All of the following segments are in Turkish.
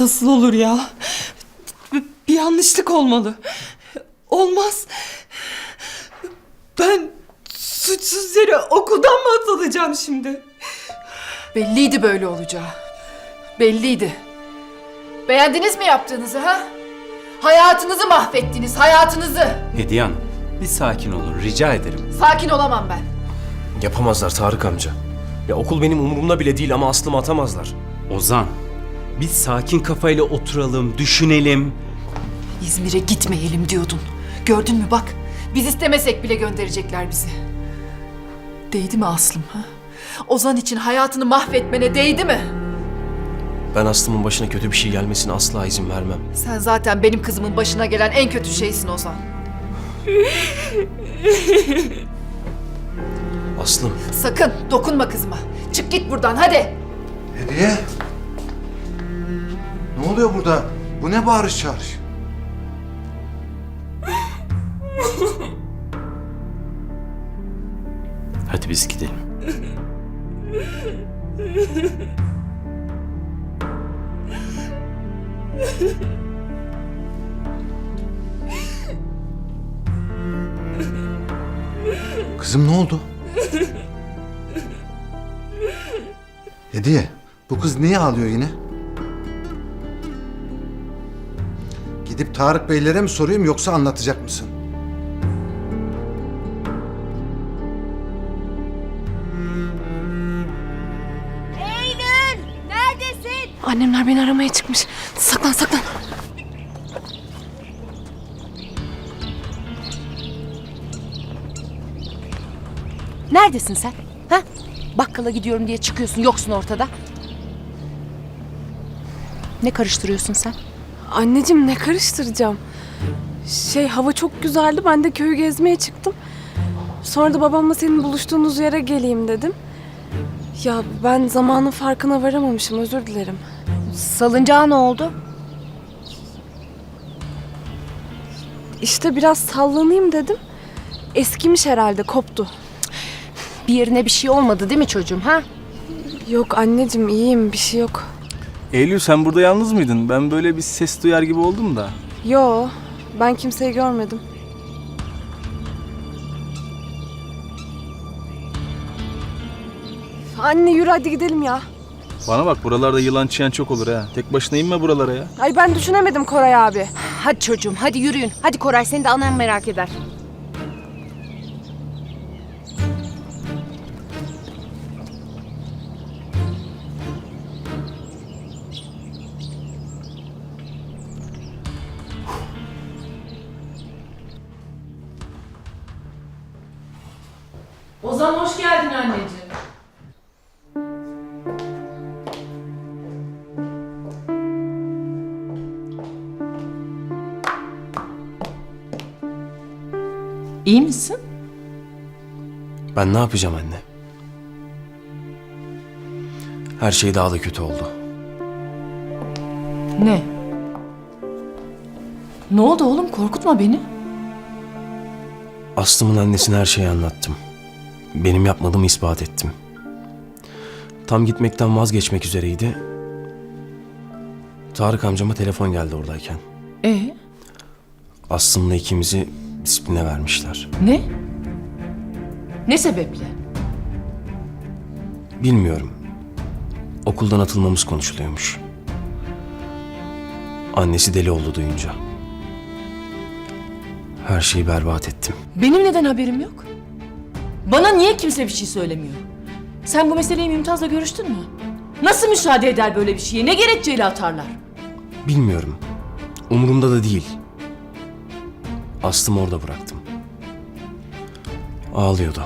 Nasıl olur ya? Bir- yanlışlık olmalı. Olmaz. Ben suçsuz yere okuldan mı atılacağım şimdi? Belliydi böyle olacağı. Belliydi. Beğendiniz mi yaptığınızı ha? Hayatınızı mahvettiniz, hayatınızı. Hediye Hanım, bir sakin olun rica ederim. Sakin olamam ben. Yapamazlar Tarık amca. Ya okul benim umurumda bile değil ama aslımı atamazlar. Ozan, biz sakin kafayla oturalım, düşünelim. İzmir'e gitmeyelim diyordun. Gördün mü bak, biz istemesek bile gönderecekler bizi. Değdi mi Aslım ha? Ozan için hayatını mahvetmene değdi mi? Ben Aslım'ın başına kötü bir şey gelmesine asla izin vermem. Sen zaten benim kızımın başına gelen en kötü şeysin Ozan. Aslım, Sakın dokunma kızıma. Çık git buradan hadi. Hediye. Ne oluyor burada? Bu ne bağırış çağırış? Hadi biz gidelim. Kızım ne oldu? Hediye, bu kız niye ağlıyor yine? Gidip Tarık Beylere mi sorayım yoksa anlatacak mısın? Eylül! Neredesin? Annemler beni aramaya çıkmış. Saklan saklan. Neredesin sen? Ha? Bakkala gidiyorum diye çıkıyorsun yoksun ortada. Ne karıştırıyorsun sen? Anneciğim ne karıştıracağım? Şey hava çok güzeldi. Ben de köyü gezmeye çıktım. Sonra da babamla senin buluştuğunuz yere geleyim dedim. Ya ben zamanın farkına varamamışım. Özür dilerim. Salıncağa ne oldu? İşte biraz sallanayım dedim. Eskimiş herhalde, koptu. Bir yerine bir şey olmadı değil mi çocuğum ha? Yok anneciğim iyiyim, bir şey yok. Eylül sen burada yalnız mıydın? Ben böyle bir ses duyar gibi oldum da. Yo, ben kimseyi görmedim. Anne yürü hadi gidelim ya. Bana bak buralarda yılan çiyen çok olur ha. Tek başına inme buralara ya. Ay ben düşünemedim Koray abi. Hadi çocuğum hadi yürüyün. Hadi Koray seni de anan merak eder. İyi misin? ben ne yapacağım anne? Her şey daha da kötü oldu. Ne? Ne oldu oğlum korkutma beni. Aslım'ın annesine her şeyi anlattım. Benim yapmadığımı ispat ettim. Tam gitmekten vazgeçmek üzereydi. Tarık amcama telefon geldi oradayken. E Aslım'la ikimizi disipline vermişler. ne? Ne sebeple? Bilmiyorum. Okuldan atılmamız konuşuluyormuş. Annesi deli oldu duyunca. Her şeyi berbat ettim. Benim neden haberim yok? Bana niye kimse bir şey söylemiyor? Sen bu meseleyi Mümtaz'la görüştün mü? Nasıl müsaade eder böyle bir şeye? Ne gerekçeyle atarlar? Bilmiyorum. Umurumda da değil. Aslımı orada bıraktım. Ağlıyordu.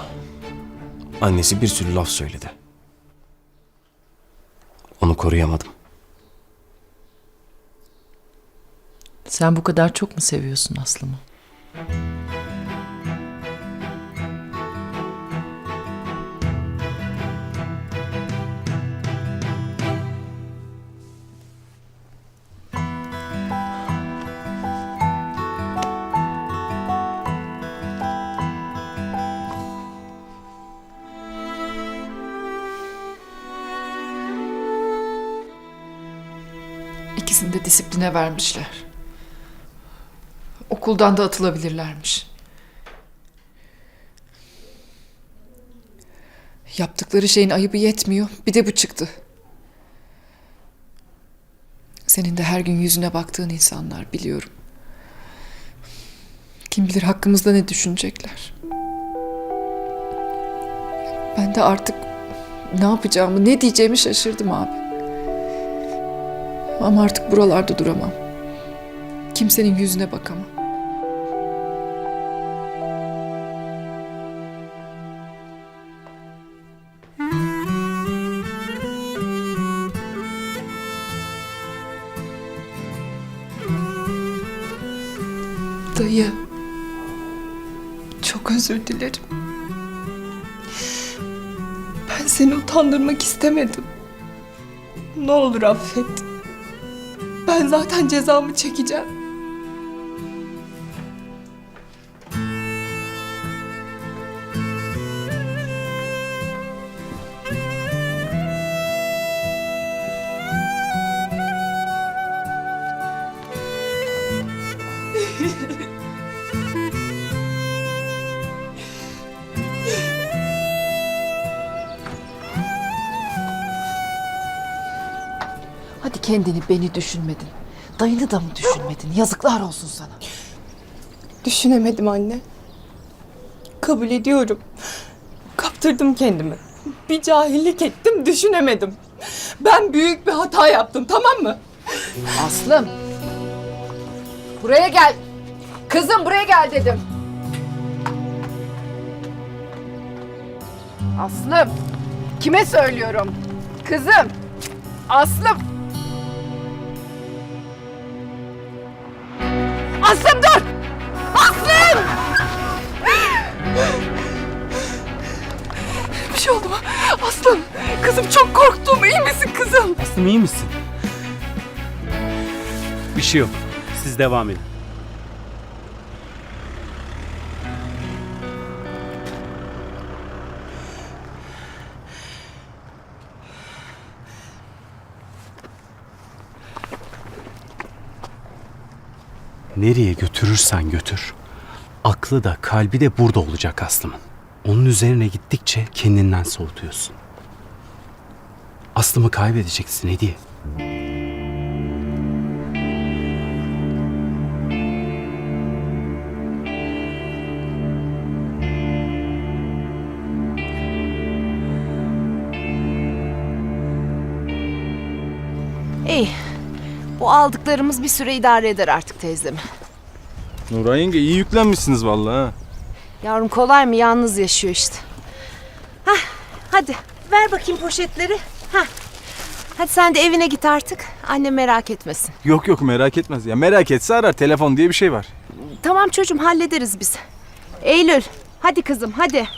Annesi bir sürü laf söyledi. Onu koruyamadım. Sen bu kadar çok mu seviyorsun Aslım'ı? Disipline vermişler. Okuldan da atılabilirlermiş. Yaptıkları şeyin ayıbı yetmiyor. Bir de bu çıktı. Senin de her gün yüzüne baktığın insanlar biliyorum. Kim bilir hakkımızda ne düşünecekler. Ben de artık ne yapacağımı, ne diyeceğimi şaşırdım abi. Ama artık buralarda duramam. Kimsenin yüzüne bakamam. Dayı. Çok özür dilerim. Ben seni utandırmak istemedim. Ne olur affet. Ben zaten cezamı çekeceğim. Kendini beni düşünmedin. Dayını da mı düşünmedin? Yazıklar olsun sana. Düşünemedim anne. Kabul ediyorum. Kaptırdım kendimi. Bir cahillik ettim, düşünemedim. Ben büyük bir hata yaptım, tamam mı? Aslım. Buraya gel. Kızım buraya gel dedim. Aslım. Kime söylüyorum? Kızım. Aslım. Aslım dur. Aslım. Bir şey oldu mu? Aslım. Kızım çok korktum. İyi misin kızım? Aslım iyi misin? Bir şey yok. Siz devam edin. Nereye götürürsen götür. Aklı da kalbi de burada olacak Aslım'ın. Onun üzerine gittikçe kendinden soğutuyorsun. Aslım'ı kaybedeceksin Hediye. Bu aldıklarımız bir süre idare eder artık teyzem. Nuray yenge iyi yüklenmişsiniz vallahi ha. Yavrum kolay mı? Yalnız yaşıyor işte. Hah, hadi ver bakayım poşetleri. Hah. Hadi sen de evine git artık. Annem merak etmesin. Yok yok merak etmez. Ya merak etse arar. Telefon diye bir şey var. Tamam çocuğum hallederiz biz. Eylül hadi kızım hadi.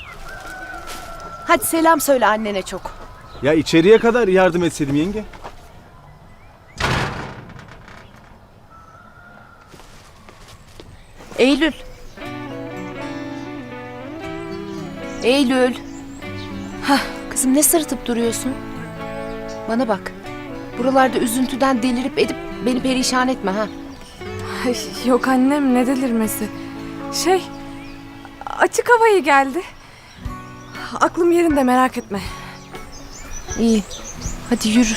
Hadi selam söyle annene çok. Ya içeriye kadar yardım etseydim yenge. Eylül. Eylül. Hah kızım ne sırıtıp duruyorsun? Bana bak. Buralarda üzüntüden delirip edip beni perişan etme ha. Ay, yok annem ne delirmesi. Şey, açık havayı geldi. Aklım yerinde merak etme. İyi. Hadi yürü.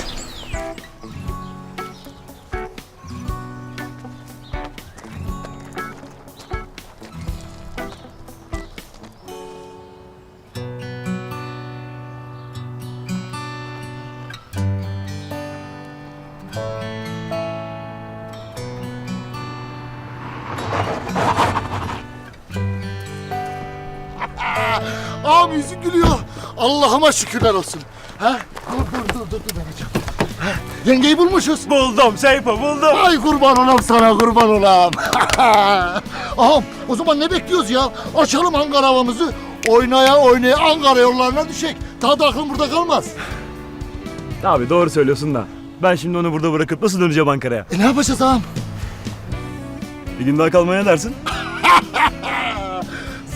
Ağam yüzü gülüyor. Allah'ıma şükürler olsun. Ha? Dur dur dur dur, dur. Ha? Yengeyi bulmuşuz. Buldum Seyfo buldum. Ay kurban olam sana kurban olam. Ağam o zaman ne bekliyoruz ya? Açalım Ankara havamızı. Oynaya oynaya Ankara yollarına düşek. Tadı aklım burada kalmaz. Abi doğru söylüyorsun da. Ben şimdi onu burada bırakıp nasıl döneceğim Ankara'ya? E ne yapacağız ağam? Bir gün daha kalmaya ne dersin?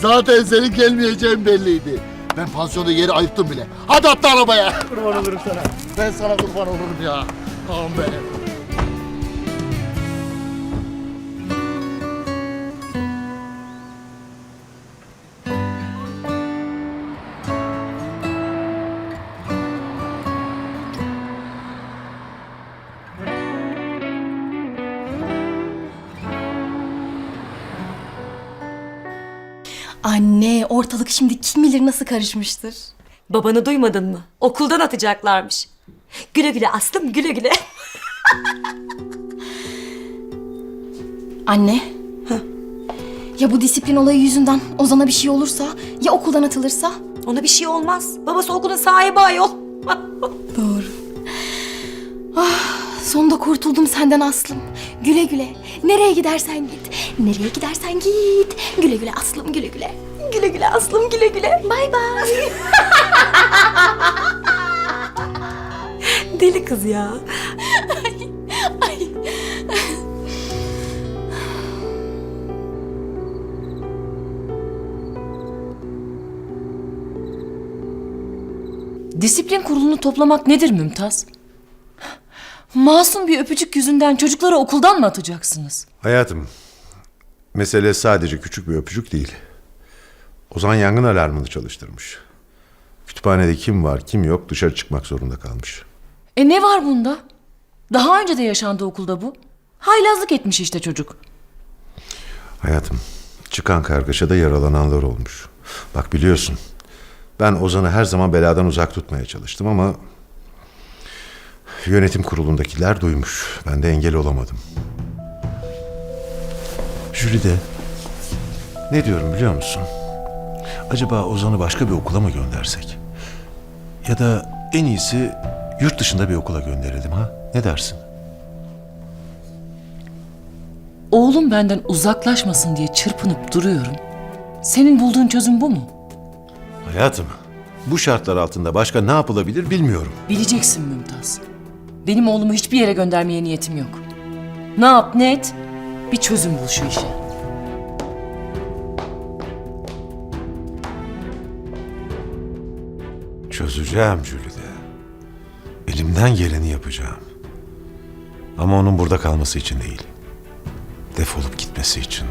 Zaten senin gelmeyeceğin belliydi. Ben pansiyonda yeri ayırttım bile. Hadi atla arabaya. Kurban olurum sana. Ben sana kurban olurum ya. Ağam benim. Anne ortalık şimdi kim bilir nasıl karışmıştır. Babanı duymadın mı? Okuldan atacaklarmış. Güle güle Aslım güle güle. Anne. Ya bu disiplin olayı yüzünden Ozan'a bir şey olursa, ya okuldan atılırsa? Ona bir şey olmaz. Babası okulun sahibi ayol. Doğru. Ah, sonunda kurtuldum senden Aslım. Güle güle. Nereye gidersen git. Nereye gidersen git. Güle güle Aslım güle güle. Güle güle Aslım güle güle. Bay bay. Deli kız ya. Disiplin kurulunu toplamak nedir Mümtaz? Masum bir öpücük yüzünden çocukları okuldan mı atacaksınız? Hayatım, mesele sadece küçük bir öpücük değil. Ozan yangın alarmını çalıştırmış. Kütüphanede kim var kim yok dışarı çıkmak zorunda kalmış. E ne var bunda? Daha önce de yaşandı okulda bu. Haylazlık etmiş işte çocuk. Hayatım, çıkan kargaşada yaralananlar olmuş. Bak biliyorsun, ben Ozan'ı her zaman beladan uzak tutmaya çalıştım ama... Yönetim kurulundakiler duymuş. Ben de engel olamadım. Jülide, ne diyorum biliyor musun? Acaba Ozan'ı başka bir okula mı göndersek? Ya da en iyisi yurt dışında bir okula gönderelim ha? Ne dersin? Oğlum benden uzaklaşmasın diye çırpınıp duruyorum. Senin bulduğun çözüm bu mu? Hayatım, bu şartlar altında başka ne yapılabilir bilmiyorum. Bileceksin Mümtaz. Benim oğlumu hiçbir yere göndermeye niyetim yok. Ne yap ne et bir çözüm bul şu işe. Çözeceğim Jülide. Elimden geleni yapacağım. Ama onun burada kalması için değil. Defolup gitmesi için.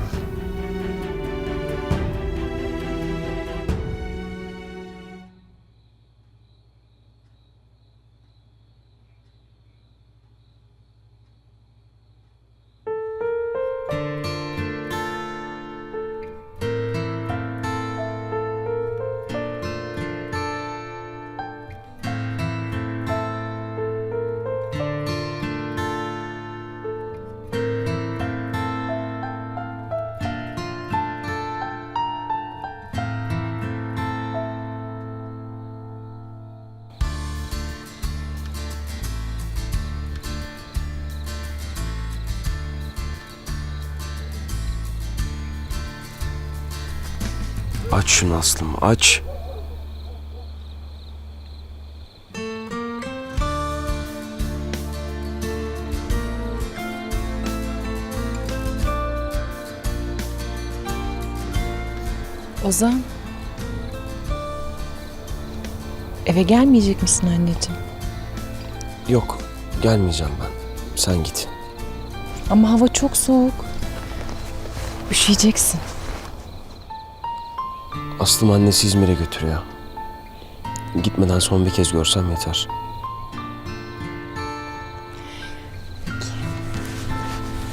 Şunu Aslım aç. Ozan. Eve gelmeyecek misin anneciğim? Yok gelmeyeceğim ben. Sen git. Ama hava çok soğuk. Üşüyeceksin. Aslım annesi İzmir'e götürüyor. Gitmeden son bir kez görsem yeter.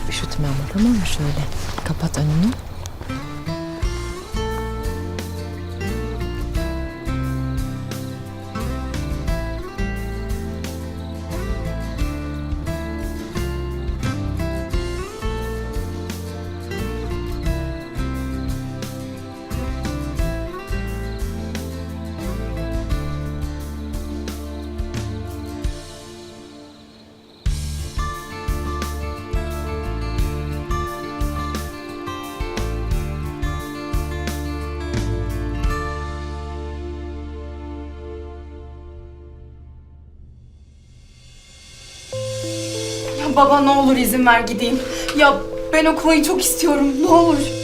Üşütme ama tamam mı şöyle? Kapat önünü. Baba ne olur izin ver gideyim. Ya ben okumayı çok istiyorum ne olur.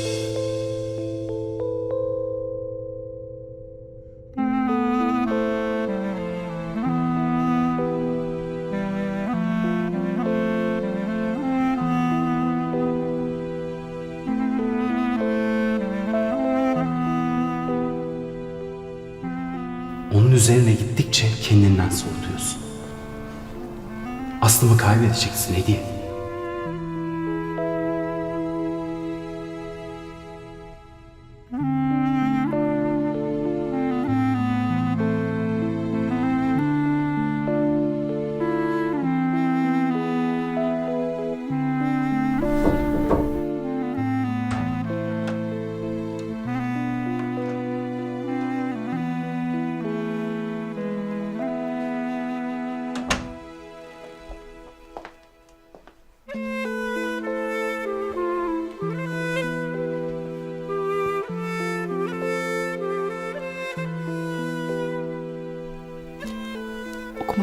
Aslımı kaybedeceksin Hediye.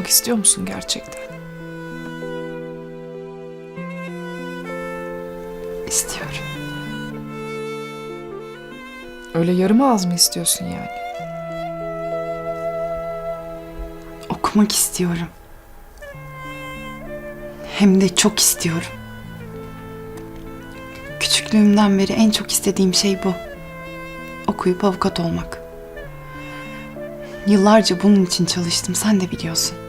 Okumak istiyor musun gerçekten? İstiyorum. Öyle yarım ağız mı istiyorsun yani? Okumak istiyorum. Hem de çok istiyorum. Küçüklüğümden beri en çok istediğim şey bu. Okuyup avukat olmak. Yıllarca bunun için çalıştım, sen de biliyorsun.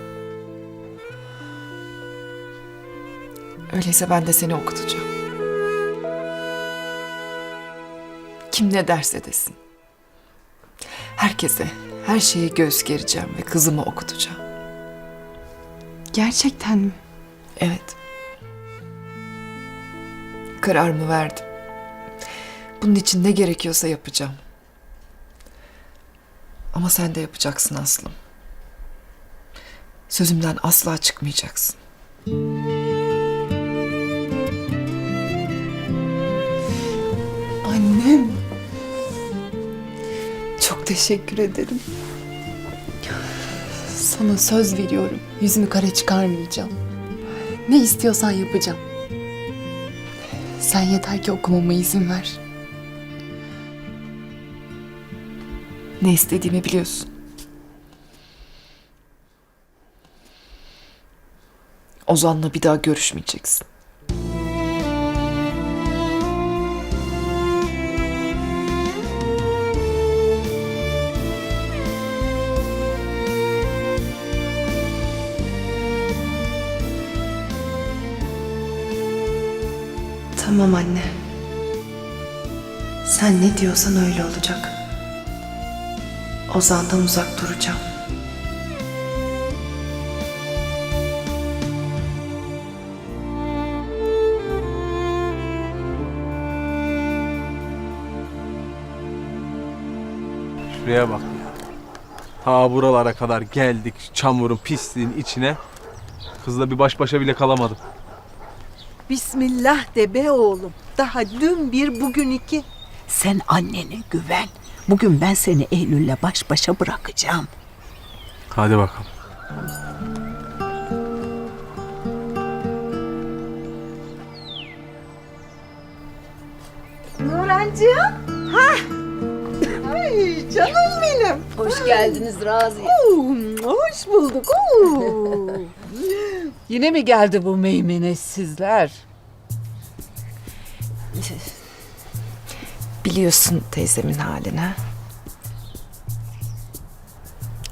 Öyleyse ben de seni okutacağım. Kim ne derse desin. Herkese, her şeye göz gereceğim ve kızımı okutacağım. Gerçekten mi? Evet. Kararımı verdim. Bunun için ne gerekiyorsa yapacağım. Ama sen de yapacaksın Aslım. Sözümden asla çıkmayacaksın. Annem. Çok teşekkür ederim. Sana söz veriyorum. Yüzümü kara çıkarmayacağım. Ne istiyorsan yapacağım. Sen yeter ki okumama izin ver. Ne istediğimi biliyorsun. Ozan'la bir daha görüşmeyeceksin. Tamam anne. Sen ne diyorsan öyle olacak. Ozan'dan uzak duracağım. Şuraya bak ya. Ta buralara kadar geldik çamurun pisliğin içine. Kızla bir baş başa bile kalamadım. Bismillah de be oğlum. Daha dün bir bugün iki. Sen annene güven. Bugün ben seni Eylül'le baş başa bırakacağım. Hadi bakalım. Nurancığım. Ha. Ay canım benim. Hoş geldiniz Raziye. Oo, hoş bulduk. Oo. Yine mi geldi bu meymenetsizler? Biliyorsun teyzemin halini.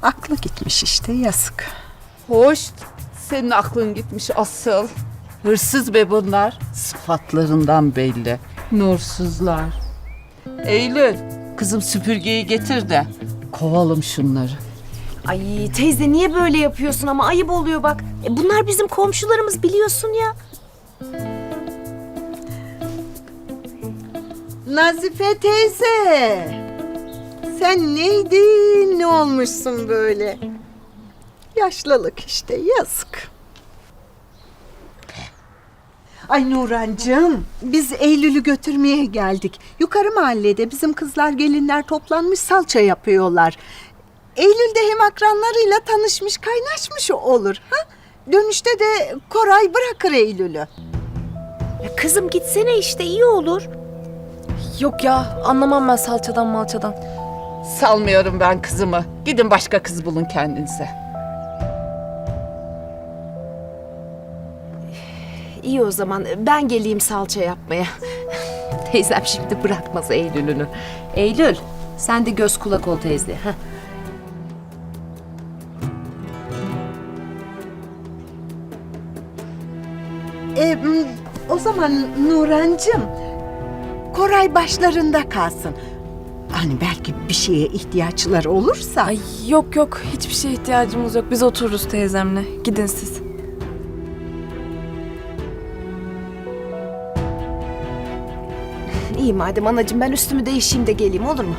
Aklı gitmiş işte yazık. Hoş. Senin aklın gitmiş asıl. Hırsız be bunlar. Sıfatlarından belli. Nursuzlar. Eylül, kızım süpürgeyi getir de kovalım şunları. Ay teyze niye böyle yapıyorsun ama ayıp oluyor bak. E, bunlar bizim komşularımız biliyorsun ya. Nazife teyze. Sen neydin? Ne olmuşsun böyle? Yaşlılık işte yazık. Ay Nurancığım, biz Eylül'ü götürmeye geldik. Yukarı mahallede bizim kızlar gelinler toplanmış salça yapıyorlar. Eylül de hem akranlarıyla tanışmış, kaynaşmış olur. Ha? Dönüşte de Koray bırakır Eylül'ü. Ya kızım gitsene işte iyi olur. Yok ya anlamam ben salçadan malçadan. Salmıyorum ben kızımı. Gidin başka kız bulun kendinize. İyi o zaman ben geleyim salça yapmaya. Teyzem şimdi bırakmaz Eylül'ünü. Eylül sen de göz kulak ol teyze. Heh. E, o zaman Nurancığım, Koray başlarında kalsın. Hani belki bir şeye ihtiyaçları olursa. Ay yok yok hiçbir şeye ihtiyacımız yok. Biz otururuz teyzemle. Gidin siz. İyi madem anacığım ben üstümü değişeyim de geleyim olur mu?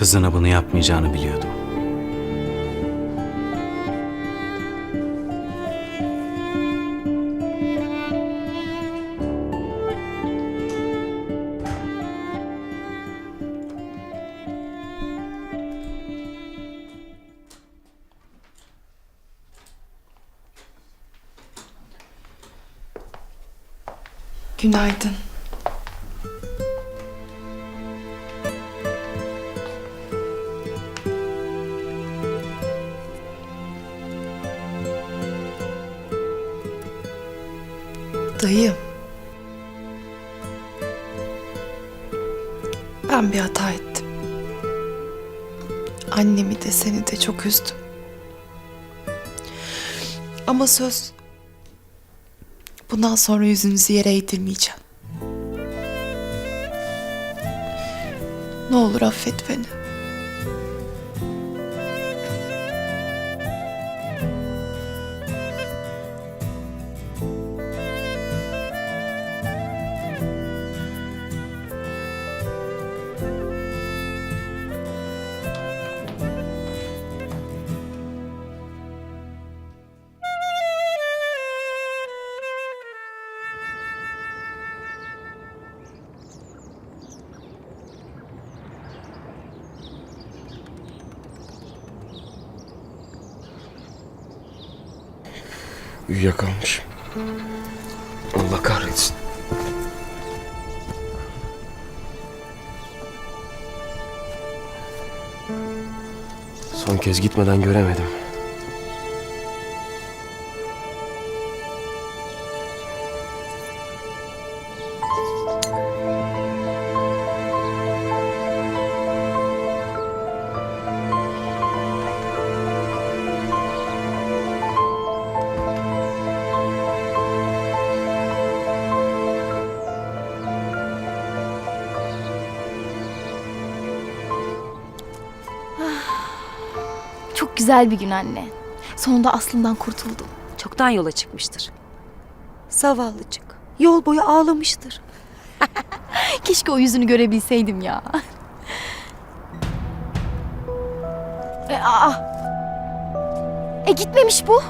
Kızına bunu yapmayacağını biliyordum. Günaydın. Ben bir hata ettim. Annemi de seni de çok üzdüm. Ama söz bundan sonra yüzünüzü yere eğdirmeyeceğim. Ne olur affet beni. Uyuyakalmış. Allah kahretsin. Son kez gitmeden göremedim. Güzel bir gün anne. Sonunda aslımdan kurtuldum. Çoktan yola çıkmıştır. Zavallıcık. Yol boyu ağlamıştır. Keşke o yüzünü görebilseydim ya. E, aa. E gitmemiş bu.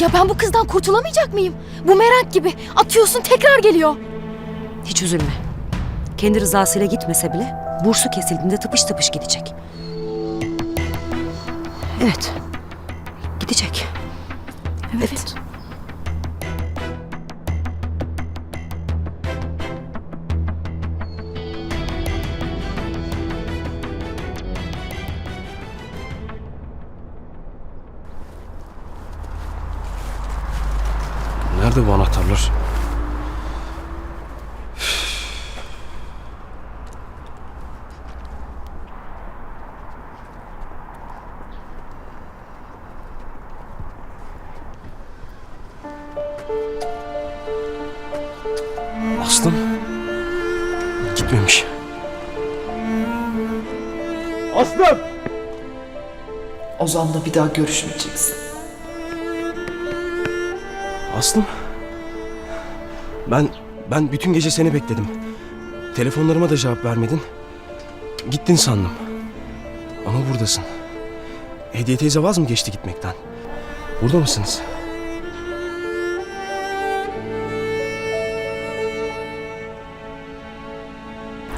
Ya ben bu kızdan kurtulamayacak mıyım? Bu merak gibi. Atıyorsun tekrar geliyor. Hiç üzülme. Kendi rızasıyla gitmese bile bursu kesildiğinde tıpış tıpış gidecek. Evet. Gidecek. Evet. Nerede Aslım gitmemiş. Aslım! Ozan'la bir daha görüşmeyeceksin. Aslım. Ben ben bütün gece seni bekledim. Telefonlarıma da cevap vermedin. Gittin sandım. Ama buradasın. Hediye teyze vaz mı geçti gitmekten? Burada mısınız?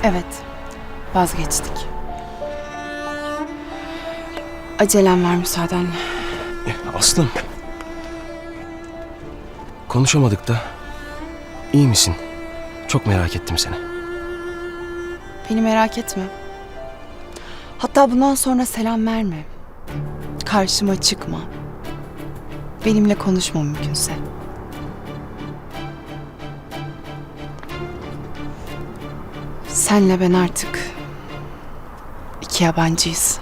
Evet, vazgeçtik. Acelem var müsaadenle. Aslım. Konuşamadık da. İyi misin? Çok merak ettim seni. Beni merak etme. Hatta bundan sonra selam verme. Karşıma çıkma. Benimle konuşma mümkünse. Senle ben artık iki yabancıyız.